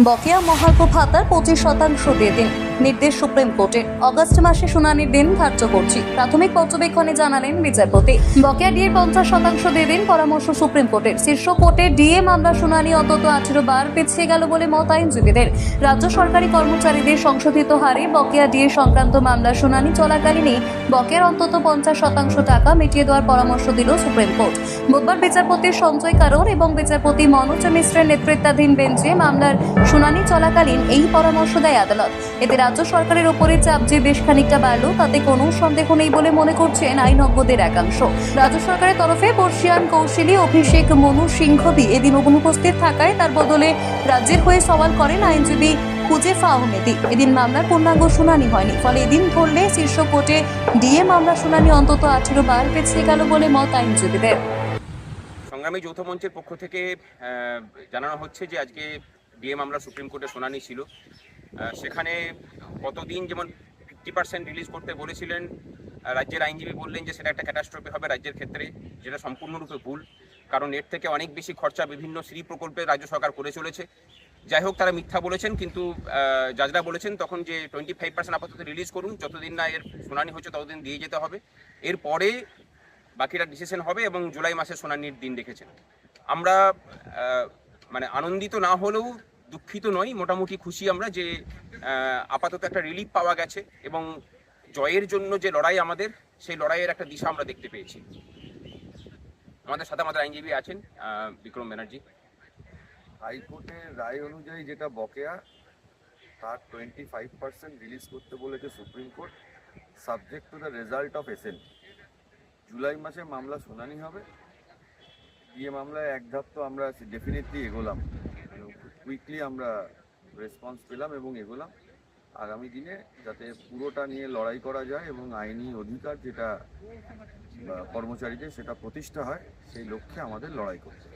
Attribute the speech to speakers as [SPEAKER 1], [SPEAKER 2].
[SPEAKER 1] বকেয়া মহার্ঘ ভাতার পঁচিশ শতাংশ দিয়ে দিন নির্দেশ সুপ্রিম কোর্টের অগস্ট মাসে শুনানির দিন ধার্য করছি। প্রাথমিক পর্যবেক্ষণে জানালেন বিচারপতি। বকেয়া ডিএ পঞ্চাশ শতাংশ দিয়ে দিন পরামর্শ সুপ্রিম কোর্টের। শীর্ষ কোর্টে ডিএ মামলা শুনানি অন্তত আঠেরো বার পিছিয়ে গেল বলে মত আইনজীবীদের। রাজ্য সরকারি কর্মচারীদের সংশোধিত হারে বকেয়া ডিএ সংক্রান্ত মামলা শুনানি চলাকালীনই বকেয়ার অন্তত পঞ্চাশ শতাংশ টাকা মিটিয়ে দেওয়ার পরামর্শ দিল সুপ্রিম কোর্ট। বুধবার বিচারপতি সঞ্জয় কারোর এবং বিচারপতি মনোজ মিশ্রের নেতৃত্বাধীন বেঞ্চে মামলার শুনানি চলাকালীন এই পরামর্শ দেয় আদালত। এতে রাজ্য সরকারের ওপরে চাপ যে বেশ খানিকটা বাড়ল, তাতে কোনো সন্দেহ নেই বলে মনে করছেন আইনজ্ঞদের একাংশ। রাজ্য সরকারের তরফে বর্ষিয়ান কৌশলী অভিষেক মনু সিংহবি এদিন অনুপস্থিত থাকায় তার বদলে রাজ্যের হয়ে সওয়াল করেন আইনজীবী হুজেফা আহমেদি এদিন মামলার পূর্ণাঙ্গ শুনানি হয়নি, ফলে এদিন ধরলে শীর্ষ কোর্টে ডিএ মামলা শুনানি অন্তত আঠেরো বার পেছিয়ে গেল বলে মত আইনজীবীদের।
[SPEAKER 2] সংগ্রামী যৌথ মঞ্চের পক্ষ থেকে জানানো হচ্ছে যে আজকে ডিএ মামলা সুপ্রিম কোর্টে শুনানি ছিল। সেখানে কতদিন যেমন ফিফটি পার্সেন্ট রিলিজ করতে বলেছিলেন রাজ্যের আইনজীবী বললেন যে সেটা একটা ক্যাটাস্ট্রফি হবে রাজ্যের ক্ষেত্রে, যেটা সম্পূর্ণরূপে ভুল। কারণ এর থেকে অনেক বেশি খরচা বিভিন্ন শ্রী প্রকল্পে রাজ্য সরকার করে চলেছে। যাই হোক, তারা মিথ্যা বলেছেন, কিন্তু জাজরা বলেছেন, তখন যে টোয়েন্টি ফাইভ পার্সেন্ট আপাতত রিলিজ করুন, যতদিন না এর শুনানি হচ্ছে ততদিন দিয়ে যেতে হবে। এরপরে বাকিটা ডিসিশন হবে এবং জুলাই মাসে শুনানির দিন রেখেছেন। আমরা মানে আনন্দিত না হলেও দুঃখিত নই, মোটামুটি খুশি আমরা যে আপাতত একটা রিলিফ পাওয়া গেছে এবং জয়ের জন্য যে লড়াই আমাদের, সেই লড়াইয়ের একটা দিশা আমরা দেখতে পেয়েছি। আমাদের সাথে আমাদের আইনজীবী আছেন বিক্রম ব্যানার্জি।
[SPEAKER 3] হাইকোর্টের রায় অনুযায়ী যেটা বকেয়া, তার টোয়েন্টি ফাইভ পার্সেন্ট রিলিজ করতে বলেছে supreme court subject to the result of SN July মাসে মামলা শুনানি হবে। গিয়ে মামলায় এক ধাপ তো আমরা ডেফিনেটলি এগোলাম। কুইকলি আমরা রেসপন্স পেলাম এবং এগোলাম আগামী দিনে যাতে পুরোটা নিয়ে লড়াই করা যায় এবং আইনি অধিকার যেটা কর্মচারীদের সেটা প্রতিষ্ঠা হয়, সেই লক্ষ্যে আমাদের লড়াই করতে।